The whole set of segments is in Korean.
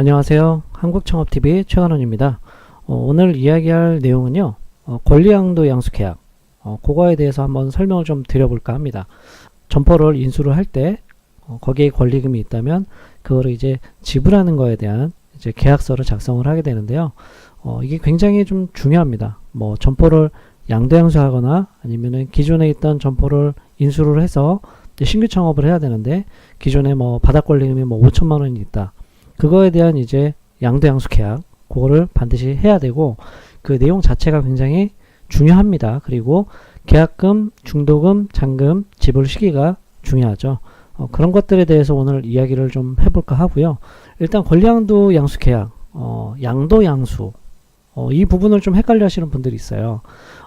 안녕하세요. 한국창업TV 최관원입니다. 어, 오늘 이야기할 내용은요. 어, 권리양도 양수계약 어, 그거에 대해서 한번 설명을 좀 드려볼까 합니다. 점포를 인수를 할때 어, 거기에 권리금이 있다면 그거를 이제 지불하는 거에 대한 이제 계약서를 작성을 하게 되는데요. 어, 이게 굉장히 좀 중요합니다. 뭐 점포를 양도양수하거나 아니면은 기존에 있던 점포를 인수를 해서 신규 창업을 해야 되는데 기존에 뭐 바닥 권리금이 뭐 5천만 원이 있다. 그거에 대한 이제 양도양수 계약 그거를 반드시 해야 되고 그 내용 자체가 굉장히 중요합니다. 그리고 계약금, 중도금, 잔금, 지불 시기가 중요하죠. 어, 그런 것들에 대해서 오늘 이야기를 좀 해볼까 하고요. 일단 권리양도 양수 계약, 어, 양도 양수 어, 이 부분을 좀 헷갈려 하시는 분들이 있어요.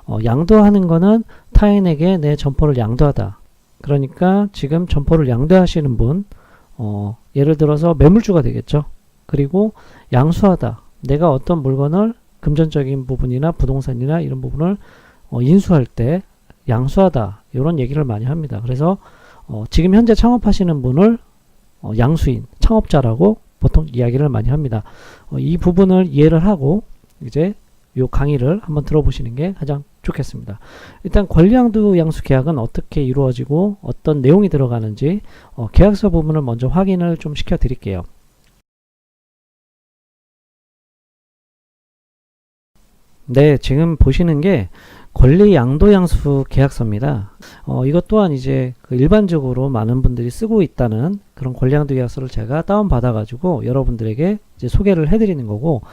어, 양도하는 거는 타인에게 내 점포를 양도하다. 그러니까 지금 점포를 양도하시는 분, 어, 예를 들어서 매물주가 되겠죠. 그리고 양수하다. 내가 어떤 물건을 금전적인 부분이나 부동산이나 이런 부분을 어, 인수할 때 양수하다. 이런 얘기를 많이 합니다. 그래서 어, 지금 현재 창업하시는 분을 어, 양수인, 창업자라고 보통 이야기를 많이 합니다. 어, 이 부분을 이해를 하고 이제 요 강의를 한번 들어보시는 게 가장 좋겠습니다. 일단 권리양도 양수 계약은 어떻게 이루어지고 어떤 내용이 들어가는지 어, 계약서 부분을 먼저 확인을 좀 시켜 드릴게요. 네, 지금 보시는 게 권리 양도 양수 계약서입니다. 어, 이것 또한 이제 그 일반적으로 많은 분들이 쓰고 있다는 그런 권리 양도 계약서를 제가 다운 받아 가지고 여러분들에게 이제 소개를 해 드리는 거고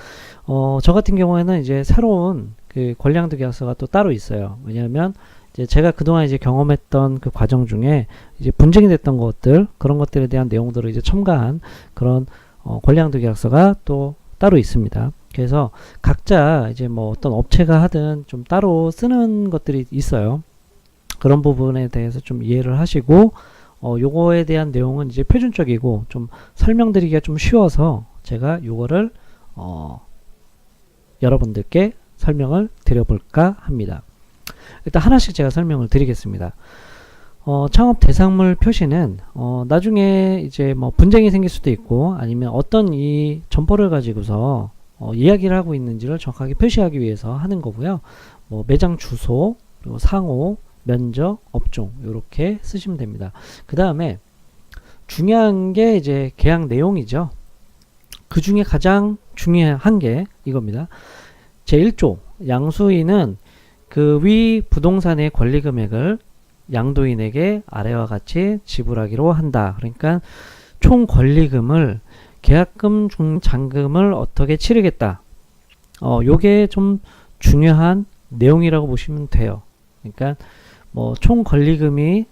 어, 저 같은 경우에는 이제 새로운 그 권리 양도 계약서가 또 따로 있어요. 왜냐하면 이제 제가 그동안 이제 경험했던 그 과정 중에 이제 분쟁이 됐던 것들 그런 것들에 대한 내용들을 이제 첨가한 그런 어, 권리 양도 계약서가 또 따로 있습니다. 그래서 각자 이제 뭐 어떤 업체가 하든 좀 따로 쓰는 것들이 있어요. 그런 부분에 대해서 좀 이해를 하시고 어 요거에 대한 내용은 이제 표준적이고 좀 설명드리기가 좀 쉬워서 제가 요거를 어 여러분들께 설명을 드려볼까 합니다. 일단 하나씩 제가 설명을 드리겠습니다. 어, 창업 대상물 표시는 어, 나중에 이제 뭐 분쟁이 생길 수도 있고 아니면 어떤 이 점포를 가지고서 어, 이야기를 하고 있는지를 정확하게 표시하기 위해서 하는 거고요. 뭐 매장 주소, 그리고 상호, 면적, 업종 이렇게 쓰시면 됩니다. 그 다음에 중요한 게 이제 계약 내용이죠. 그 중에 가장 중요한 게 이겁니다. 제1조 양수인은 그 위 부동산의 권리 금액을 양도인에게 아래와 같이 지불하기로 한다. 그러니까 총 권리금을 계약금 중 잔금을 어떻게 치르겠다. 어, 요게 좀 중요한 내용이라고 보시면 돼요. 그러니까 뭐 총 권리금이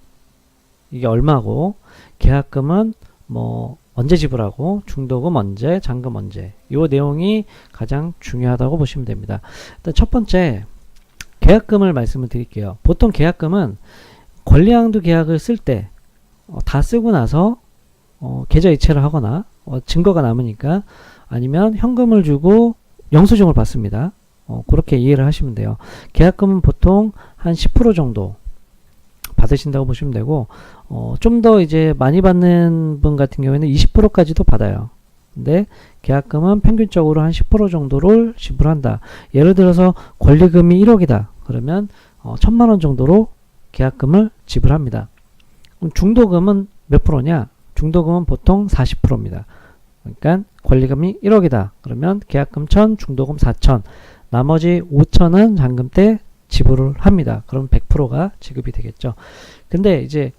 이게 얼마고 계약금은 뭐 언제 지불하고 중도금 언제 잔금 언제 요 내용이 가장 중요하다고 보시면 됩니다. 일단 첫 번째 계약금을 말씀을 드릴게요. 보통 계약금은 권리양도 계약을 쓸때다 쓰고 나서 어, 계좌 이체를 하거나 어, 증거가 남으니까 아니면 현금을 주고 영수증을 받습니다. 어, 그렇게 이해를 하시면 돼요. 계약금은 보통 한 10% 정도 받으신다고 보시면 되고 어, 좀 더 이제 많이 받는 분 같은 경우에는 20%까지도 받아요. 근데 계약금은 평균적으로 한 10% 정도를 지불한다. 예를 들어서 권리금이 1억이다. 그러면 어, 1000만 원 정도로 계약금을 지불합니다. 중도금은 몇 프로냐? 중도금은 보통 40%입니다. 그러니까 권리금이 1억이다. 그러면 계약금 1000, 중도금 4000, 나머지 5000은 잔금 때 지불을 합니다. 그럼 100%가 지급이 되겠죠. 근데 이제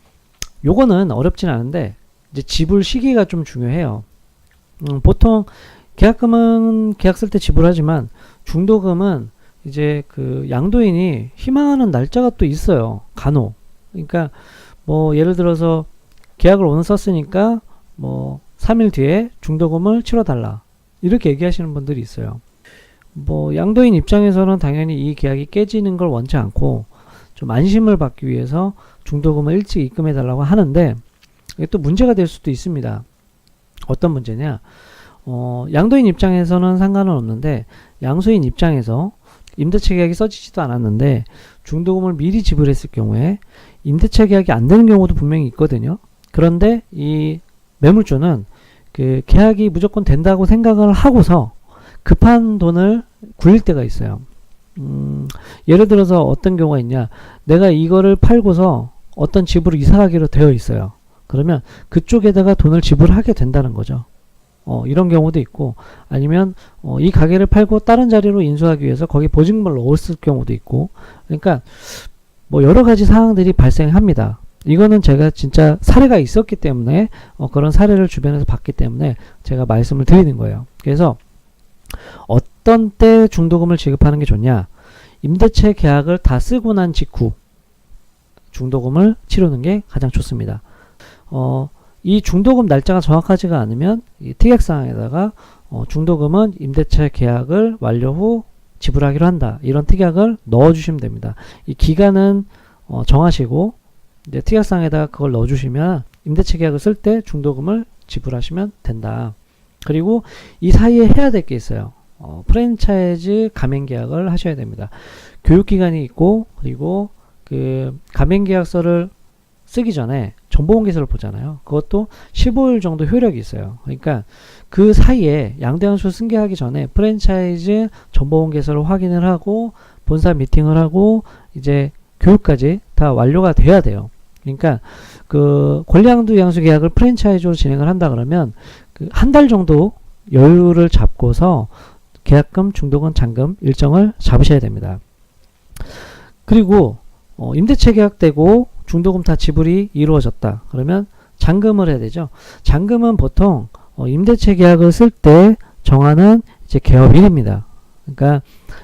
요거는 어렵진 않은데 이제 지불 시기가 좀 중요해요. 음, 보통 계약금은 계약 쓸 때 지불하지만 중도금은 이제 그 양도인이 희망하는 날짜가 또 있어요. 간혹. 그러니까 뭐 예를 들어서 계약을 오늘 썼으니까 뭐 3일 뒤에 중도금을 치러 달라. 이렇게 얘기하시는 분들이 있어요. 뭐 양도인 입장에서는 당연히 이 계약이 깨지는 걸 원치 않고 좀 안심을 받기 위해서 중도금을 일찍 입금해 달라고 하는데 이게 또 문제가 될 수도 있습니다. 어떤 문제냐? 어, 양도인 입장에서는 상관은 없는데 양수인 입장에서 임대차 계약이 써지지도 않았는데 중도금을 미리 지불했을 경우에 임대차 계약이 안 되는 경우도 분명히 있거든요. 그런데 이 매물주는 그 계약이 무조건 된다고 생각을 하고서 급한 돈을 굴릴 때가 있어요. 음, 예를 들어서 어떤 경우가 있냐. 내가 이거를 팔고서 어떤 집으로 이사하기로 되어 있어요. 그러면 그쪽에다가 돈을 지불하게 된다는 거죠. 어, 이런 경우도 있고, 아니면, 어, 이 가게를 팔고 다른 자리로 인수하기 위해서 거기 보증금을 넣었을 경우도 있고, 그러니까, 뭐, 여러 가지 상황들이 발생합니다. 이거는 제가 진짜 사례가 있었기 때문에, 어, 그런 사례를 주변에서 봤기 때문에 제가 말씀을 드리는 거예요. 그래서, 어떤 때 중도금을 지급하는 게 좋냐? 임대차 계약을 다 쓰고 난 직후 중도금을 치르는 게 가장 좋습니다. 어, 이 중도금 날짜가 정확하지가 않으면 이 특약사항에다가 어, 중도금은 임대차 계약을 완료 후 지불하기로 한다. 이런 특약을 넣어주시면 됩니다. 이 기간은 어, 정하시고 이제 특약사항에다가 그걸 넣어주시면 임대차 계약을 쓸 때 중도금을 지불하시면 된다. 그리고 이 사이에 해야 될 게 있어요. 어, 프랜차이즈 가맹 계약을 하셔야 됩니다. 교육 기간이 있고 그리고 그 가맹 계약서를 쓰기 전에 정보공개서를 보잖아요. 그것도 15일 정도 효력이 있어요. 그러니까 그 사이에 양대한수 승계하기 전에 프랜차이즈 정보공개서를 확인을 하고 본사 미팅을 하고 이제 교육까지 다 완료가 돼야 돼요. 그러니까 그 권리양도 양수 계약을 프랜차이즈로 진행을 한다 그러면 그 한 달 정도 여유를 잡고서 계약금, 중도금, 잔금 일정을 잡으셔야 됩니다. 그리고 어, 임대차 계약되고 중도금 다 지불이 이루어졌다. 그러면 잔금을 해야 되죠. 잔금은 보통 어, 임대차 계약을 쓸 때 정하는 이제 개업일입니다. 그러니까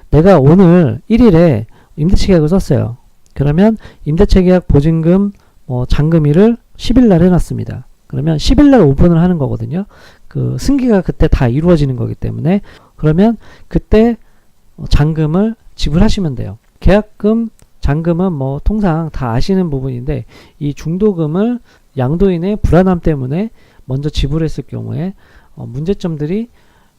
내가 오늘 1일에 임대차 계약을 썼어요. 그러면 임대차 계약 보증금 뭐 잔금일을 10일 날 해놨습니다. 그러면 10일 날 오픈을 하는 거거든요. 그 승계가 그때 다 이루어지는 거기 때문에 그러면 그때 어, 잔금을 지불하시면 돼요. 계약금 잔금은 뭐 통상 다 아시는 부분인데 이 중도금을 양도인의 불안함 때문에 먼저 지불했을 경우에 어 문제점들이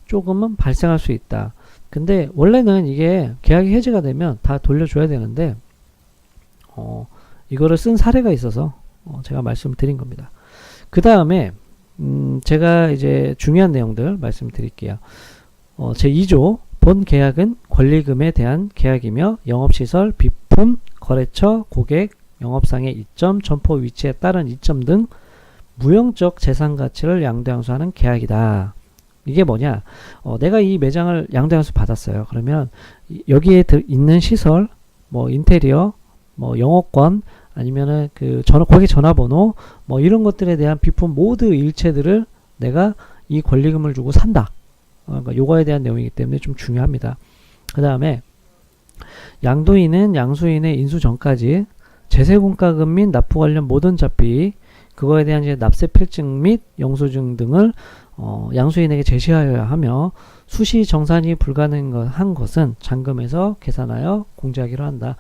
조금은 발생할 수 있다. 근데 원래는 이게 계약이 해지가 되면 다 돌려줘야 되는데 어 이거를 쓴 사례가 있어서 어 제가 말씀을 드린 겁니다. 그 다음에 음 제가 이제 중요한 내용들 말씀드릴게요. 어 제 2조 본 계약은 권리금에 대한 계약이며 영업시설, 비품, 거래처, 고객, 영업상의 이점, 점포 위치에 따른 이점 등 무형적 재산 가치를 양도양수하는 계약이다. 이게 뭐냐? 어, 내가 이 매장을 양도양수 받았어요. 그러면 여기에 들, 있는 시설, 뭐 인테리어, 뭐 영업권, 아니면은 그 전화 고객 전화번호, 뭐 이런 것들에 대한 비품 모두 일체들을 내가 이 권리금을 주고 산다. 어, 그러니까 요거에 대한 내용이기 때문에 좀 중요합니다. 그 다음에 양도인은 양수인의 인수 전까지 제세공과금 및 납부 관련 모든 잡비 그거에 대한 이제 납세 필증 및 영수증 등을 어, 양수인에게 제시하여야 하며 수시 정산이 불가능한 것은 잔금에서 계산하여 공제하기로 한다.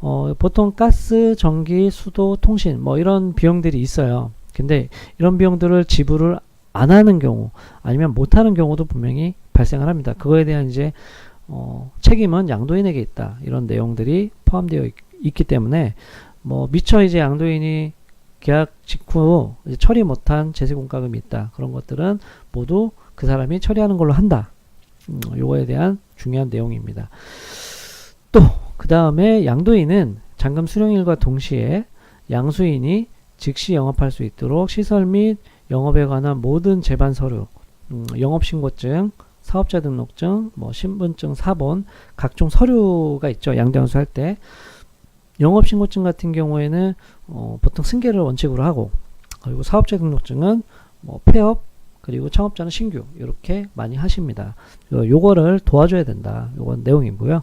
어, 보통 가스, 전기, 수도, 통신 뭐 이런 비용들이 있어요. 근데 이런 비용들을 지불을 안 하는 경우 아니면 못 하는 경우도 분명히 발생을 합니다. 그거에 대한 이제 어, 책임은 양도인에게 있다. 이런 내용들이 포함되어 있, 있기 때문에 뭐 미처 이제 양도인이 계약 직후 처리 못한 제세공과금이 있다. 그런 것들은 모두 그 사람이 처리하는 걸로 한다. 음, 요거에 대한 중요한 내용입니다. 또 그 다음에 양도인은 잔금 수령일과 동시에 양수인이 즉시 영업할 수 있도록 시설 및 영업에 관한 모든 제반 서류, 음, 영업신고증, 사업자 등록증, 뭐 신분증, 사본, 각종 서류가 있죠. 양대항수 할 때. 영업신고증 같은 경우에는 어, 보통 승계를 원칙으로 하고 그리고 사업자 등록증은 뭐 폐업 그리고 창업자는 신규 이렇게 많이 하십니다. 요거를 도와줘야 된다. 요건 내용이고요.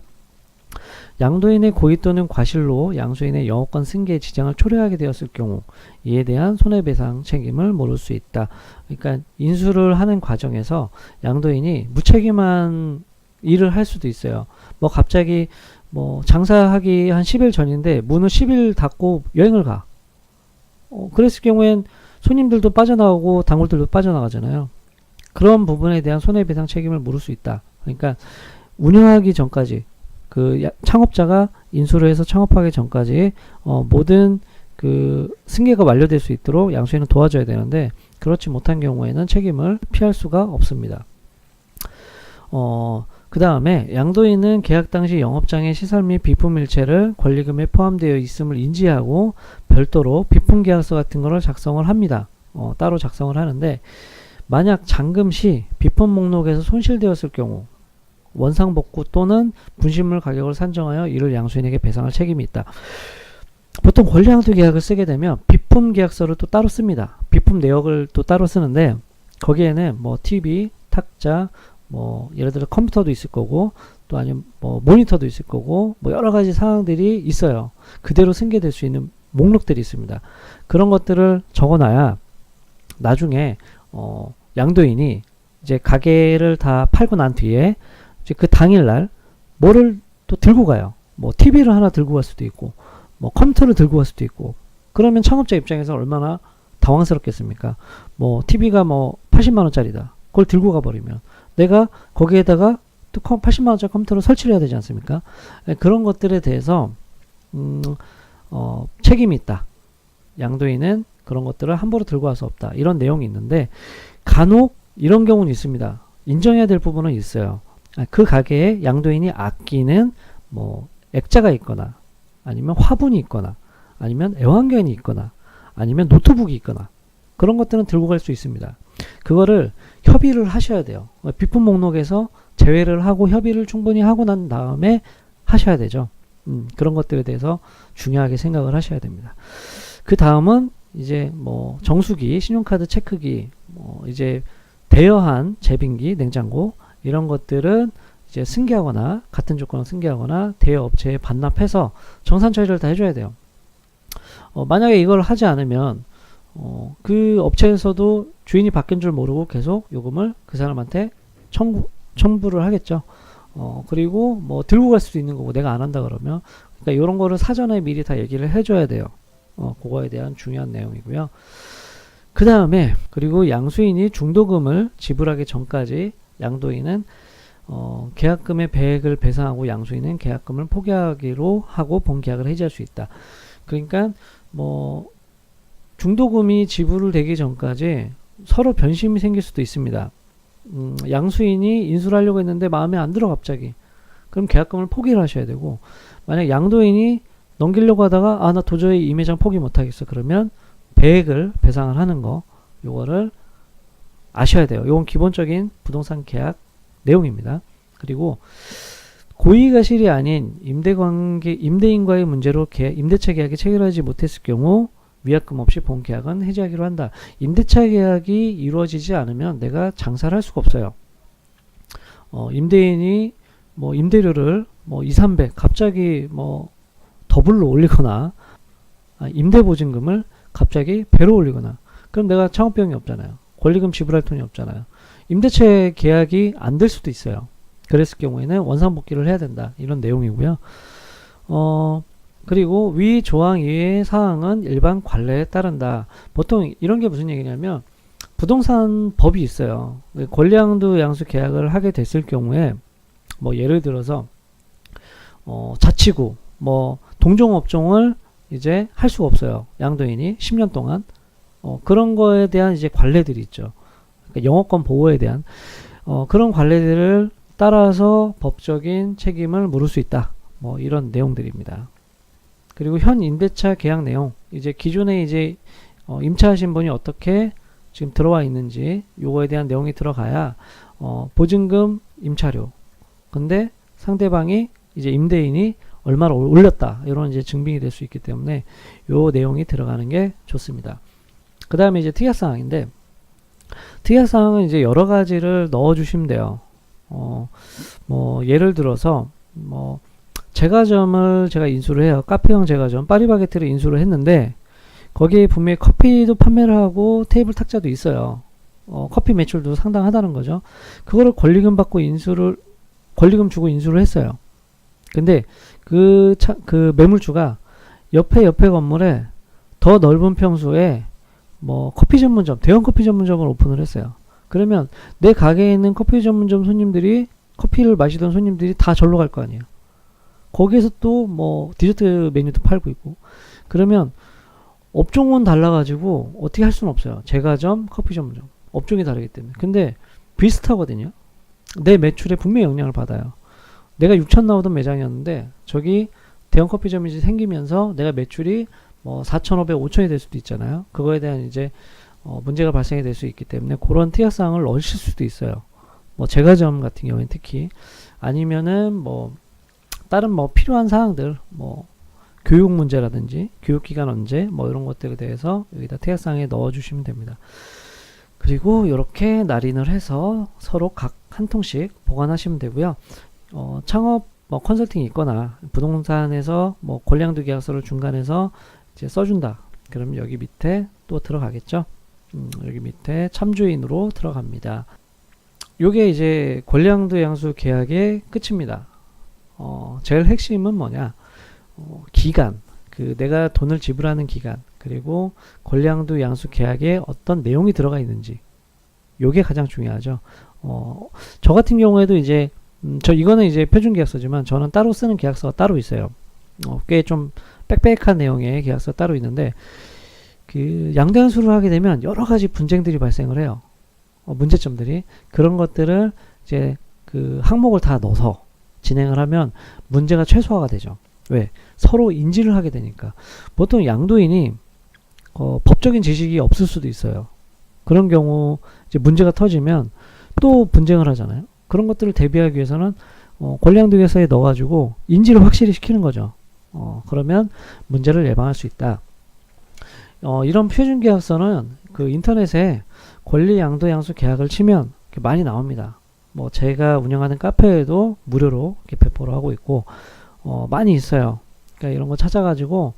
양도인의 고의 또는 과실로 양수인의 영업권 승계에 지장을 초래하게 되었을 경우 이에 대한 손해배상 책임을 물을 수 있다. 그러니까 인수를 하는 과정에서 양도인이 무책임한 일을 할 수도 있어요. 뭐 갑자기 뭐 장사하기 한 10일 전인데 문을 10일 닫고 여행을 가. 어, 그랬을 경우엔 손님들도 빠져나오고 단골들도 빠져나가잖아요. 그런 부분에 대한 손해배상 책임을 물을 수 있다. 그러니까 운영하기 전까지 그 창업자가 인수를 해서 창업하기 전까지 어, 모든 그 승계가 완료될 수 있도록 양수인은 도와줘야 되는데 그렇지 못한 경우에는 책임을 피할 수가 없습니다. 어, 그 다음에 양도인은 계약 당시 영업장의 시설 및 비품 일체를 권리금에 포함되어 있음을 인지하고 별도로 비품 계약서 같은 거를 작성을 합니다. 어, 따로 작성을 하는데 만약 잔금 시 비품 목록에서 손실되었을 경우 원상복구 또는 분실물 가격을 산정하여 이를 양수인에게 배상할 책임이 있다. 보통 권리양도 계약을 쓰게 되면 비품 계약서를 또 따로 씁니다. 비품 내역을 또 따로 쓰는데 거기에는 뭐 TV, 탁자, 뭐 예를 들어 컴퓨터도 있을 거고 또 아니면 뭐 모니터도 있을 거고 뭐 여러 가지 사항들이 있어요. 그대로 승계될 수 있는 목록들이 있습니다. 그런 것들을 적어놔야 나중에 어 양도인이 이제 가게를 다 팔고 난 뒤에 그 당일날 뭐를 또 들고 가요. 뭐 TV를 하나 들고 갈 수도 있고 뭐 컴퓨터를 들고 갈 수도 있고 그러면 창업자 입장에서 얼마나 당황스럽겠습니까? 뭐 TV가 뭐 80만 원짜리다. 그걸 들고 가 버리면 내가 거기에다가 또 80만 원짜리 컴퓨터를 설치를 해야 되지 않습니까? 예, 그런 것들에 대해서 음, 어, 책임이 있다. 양도인은 그런 것들을 함부로 들고 갈 수 없다. 이런 내용이 있는데 간혹 이런 경우는 있습니다. 인정해야 될 부분은 있어요. 아, 그 가게에 양도인이 아끼는 뭐 액자가 있거나 아니면 화분이 있거나 아니면 애완견이 있거나 아니면 노트북이 있거나 그런 것들은 들고 갈 수 있습니다. 그거를 협의를 하셔야 돼요. 비품 목록에서 제외를 하고 협의를 충분히 하고 난 다음에 하셔야 되죠. 음, 그런 것들에 대해서 중요하게 생각을 하셔야 됩니다. 그 다음은 이제 뭐 정수기, 신용카드 체크기, 뭐 이제 대여한 제빙기, 냉장고 이런 것들은 이제 승계하거나 같은 조건을 승계하거나 대여 업체에 반납해서 정산 처리를 다 해줘야 돼요. 어, 만약에 이걸 하지 않으면 어, 그 업체에서도 주인이 바뀐 줄 모르고 계속 요금을 그 사람한테 청구, 청부를 하겠죠. 어, 그리고 뭐 들고 갈 수도 있는 거고 내가 안 한다 그러면 그러니까 이런 거를 사전에 미리 다 얘기를 해줘야 돼요. 어, 그거에 대한 중요한 내용이고요. 그 다음에 그리고 양수인이 중도금을 지불하기 전까지 양도인은 어, 계약금의 배액을 배상하고 양수인은 계약금을 포기하기로 하고 본 계약을 해지할 수 있다. 그러니까 뭐 중도금이 지불을 되기 전까지 서로 변심이 생길 수도 있습니다. 음, 양수인이 인수를 하려고 했는데 마음에 안 들어 갑자기. 그럼 계약금을 포기를 하셔야 되고 만약 양도인이 넘기려고 하다가 아 나 도저히 이 매장 포기 못 하겠어 그러면 배액을 배상을 하는 거 요거를 아셔야 돼요. 요건 기본적인 부동산 계약 내용입니다. 그리고 고의가실이 아닌 임대관계 임대인과의 문제로 계약, 임대차 계약이 체결하지 못했을 경우 위약금 없이 본 계약은 해지하기로 한다. 임대차 계약이 이루어지지 않으면 내가 장사를 할 수가 없어요. 어, 임대인이 뭐 임대료를 뭐 2, 300 갑자기 뭐 더블로 올리거나 아, 임대 보증금을 갑자기 배로 올리거나 그럼 내가 창업비용이 없잖아요. 권리금 지불할 돈이 없잖아요. 임대차 계약이 안 될 수도 있어요. 그랬을 경우에는 원상복귀를 해야 된다. 이런 내용이고요. 어, 그리고 위 조항 이외의 사항은 일반 관례에 따른다. 보통 이런 게 무슨 얘기냐면 부동산 법이 있어요. 권리양도 양수 계약을 하게 됐을 경우에 뭐 예를 들어서 어, 자치구 뭐 동종업종을 이제 할 수가 없어요. 양도인이 10년 동안 어, 그런 거에 대한 이제 관례들이 있죠. 그러니까 영업권 보호에 대한 어, 그런 관례들을 따라서 법적인 책임을 물을 수 있다. 뭐 이런 내용들입니다. 그리고 현 임대차 계약 내용 이제 기존에 이제 어, 임차하신 분이 어떻게 지금 들어와 있는지 요거에 대한 내용이 들어가야 어, 보증금 임차료 근데 상대방이 이제 임대인이 얼마를 올렸다 이런 이제 증빙이 될 수 있기 때문에 요 내용이 들어가는 게 좋습니다. 그 다음에 이제 특약 사항인데 특약 사항은 이제 여러 가지를 넣어 주시면 돼요. 어, 뭐 예를 들어서 뭐 제과점을 제가 인수를 해요. 카페형 제과점 파리바게트를 인수를 했는데 거기에 분명히 커피도 판매를 하고 테이블 탁자도 있어요. 어, 커피 매출도 상당하다는 거죠. 그거를 권리금 받고 인수를 권리금 주고 인수를 했어요. 근데 그, 차, 그 매물주가 옆에 옆에 건물에 더 넓은 평수에 뭐 커피 전문점, 대형 커피 전문점을 오픈을 했어요. 그러면 내 가게에 있는 커피 전문점 손님들이 커피를 마시던 손님들이 다 절로 갈 거 아니에요. 거기에서 또 뭐 디저트 메뉴도 팔고 있고 그러면 업종은 달라가지고 어떻게 할 수는 없어요. 제과점, 커피 전문점 업종이 다르기 때문에. 근데 비슷하거든요. 내 매출에 분명히 영향을 받아요. 내가 6천 나오던 매장이었는데 저기 대형 커피점이 생기면서 내가 매출이 뭐 4,500, 5천이 될 수도 있잖아요. 그거에 대한 이제 어, 문제가 발생이 될 수 있기 때문에 그런 특약사항을 넣으실 수도 있어요. 뭐 제과점 같은 경우에는 특히 아니면은 뭐 다른 뭐 필요한 사항들 뭐 교육 문제라든지 교육 기간 언제 뭐 이런 것들에 대해서 여기다 특약사항에 넣어 주시면 됩니다. 그리고 이렇게 날인을 해서 서로 각 한 통씩 보관하시면 되고요. 어, 창업 뭐 컨설팅이 있거나 부동산에서 뭐 권량도 계약서를 중간에서 이제 써준다. 그러면 여기 밑에 또 들어가겠죠. 음, 여기 밑에 참조인으로 들어갑니다. 요게 이제 권량도 양수 계약의 끝입니다. 어, 제일 핵심은 뭐냐? 어, 기간, 그 내가 돈을 지불하는 기간, 그리고 권량도 양수 계약에 어떤 내용이 들어가 있는지, 요게 가장 중요하죠. 어, 저 같은 경우에도 이제 음, 저 이거는 이제 표준 계약서지만 저는 따로 쓰는 계약서가 따로 있어요. 어, 꽤좀 빽빽한 내용의 계약서 따로 있는데 그 양대한수를 하게 되면 여러 가지 분쟁들이 발생을 해요. 어, 문제점들이 그런 것들을 이제 그 항목을 다 넣어서 진행을 하면 문제가 최소화가 되죠. 왜? 서로 인지를 하게 되니까. 보통 양도인이 어, 법적인 지식이 없을 수도 있어요. 그런 경우 이제 문제가 터지면 또 분쟁을 하잖아요. 그런 것들을 대비하기 위해서는 어, 권량도계서에 넣어가지고 인지를 확실히 시키는 거죠. 어, 그러면 문제를 예방할 수 있다. 어, 이런 표준 계약서는 그 인터넷에 권리 양도 양수 계약을 치면 많이 나옵니다. 뭐 제가 운영하는 카페에도 무료로 배포를 하고 있고 어, 많이 있어요. 그러니까 이런 거 찾아가지고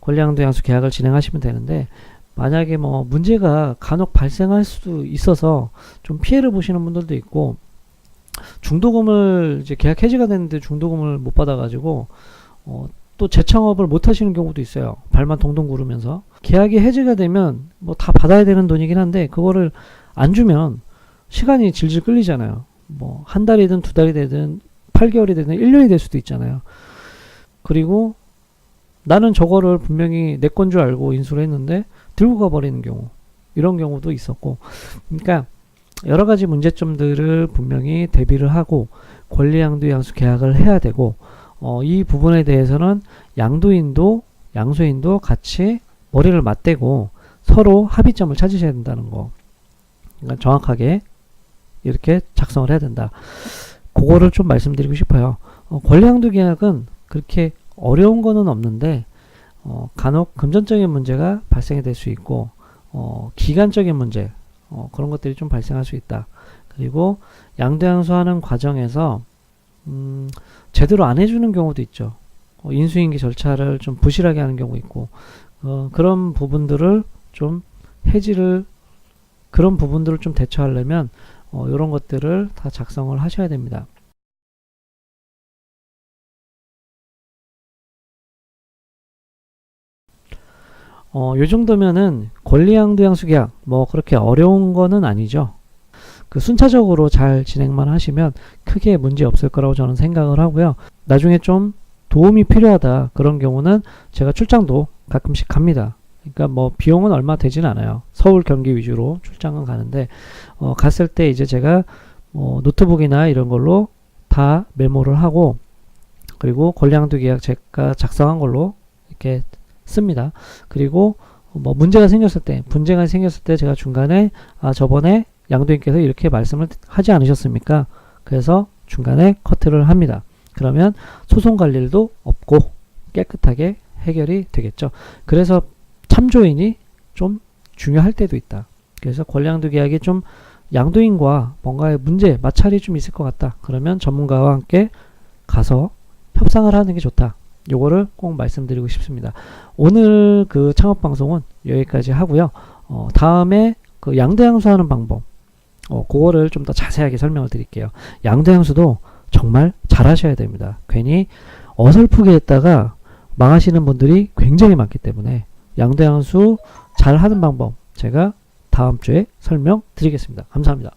권리 양도 양수 계약을 진행하시면 되는데 만약에 뭐 문제가 간혹 발생할 수도 있어서 좀 피해를 보시는 분들도 있고 중도금을 이제 계약 해지가 됐는데 중도금을 못 받아가지고 어, 또 재창업을 못 하시는 경우도 있어요. 발만 동동 구르면서 계약이 해지가 되면 뭐 다 받아야 되는 돈이긴 한데 그거를 안 주면 시간이 질질 끌리잖아요. 뭐 한 달이든 두 달이 되든 8개월이 되든 1년이 될 수도 있잖아요. 그리고 나는 저거를 분명히 내 건 줄 알고 인수를 했는데 들고 가버리는 경우 이런 경우도 있었고 그러니까 여러 가지 문제점들을 분명히 대비를 하고 권리양도 양수 계약을 해야 되고 어, 이 부분에 대해서는 양도인도 양수인도 같이 머리를 맞대고 서로 합의점을 찾으셔야 된다는 거. 그러니까 정확하게 이렇게 작성을 해야 된다. 그거를 좀 말씀드리고 싶어요. 어, 권리양도 계약은 그렇게 어려운 거는 없는데 어, 간혹 금전적인 문제가 발생이 될 수 있고 어, 기간적인 문제 어, 그런 것들이 좀 발생할 수 있다. 그리고 양도양수하는 과정에서 음, 제대로 안 해주는 경우도 있죠. 어, 인수인계 절차를 좀 부실하게 하는 경우 있고 어, 그런 부분들을 좀 해지를 그런 부분들을 좀 대처하려면 어, 이런 것들을 다 작성을 하셔야 됩니다. 어, 요 정도면은 권리양도양수 계약 뭐 그렇게 어려운 거는 아니죠. 그 순차적으로 잘 진행만 하시면 크게 문제 없을 거라고 저는 생각을 하고요. 나중에 좀 도움이 필요하다 그런 경우는 제가 출장도 가끔씩 갑니다. 그러니까 뭐 비용은 얼마 되진 않아요. 서울 경기 위주로 출장은 가는데 어, 갔을 때 이제 제가 뭐 노트북이나 이런 걸로 다 메모를 하고 그리고 권리양도 계약 제가 작성한 걸로 이렇게 씁니다. 그리고 뭐 문제가 생겼을 때, 분쟁이 생겼을 때 제가 중간에 아 저번에 양도인께서 이렇게 말씀을 하지 않으셨습니까? 그래서 중간에 커트를 합니다. 그러면 소송 갈 일도 없고 깨끗하게 해결이 되겠죠. 그래서 참조인이 좀 중요할 때도 있다. 그래서 권량도 계약이 좀 양도인과 뭔가의 문제, 마찰이 좀 있을 것 같다. 그러면 전문가와 함께 가서 협상을 하는 게 좋다. 요거를 꼭 말씀드리고 싶습니다. 오늘 그 창업 방송은 여기까지 하고요. 어, 다음에 그 양도양수하는 방법, 어, 그거를 좀 더 자세하게 설명을 드릴게요. 양도양수도 정말 잘 하셔야 됩니다. 괜히 어설프게 했다가 망하시는 분들이 굉장히 많기 때문에 양도양수 잘 하는 방법 제가 다음 주에 설명드리겠습니다. 감사합니다.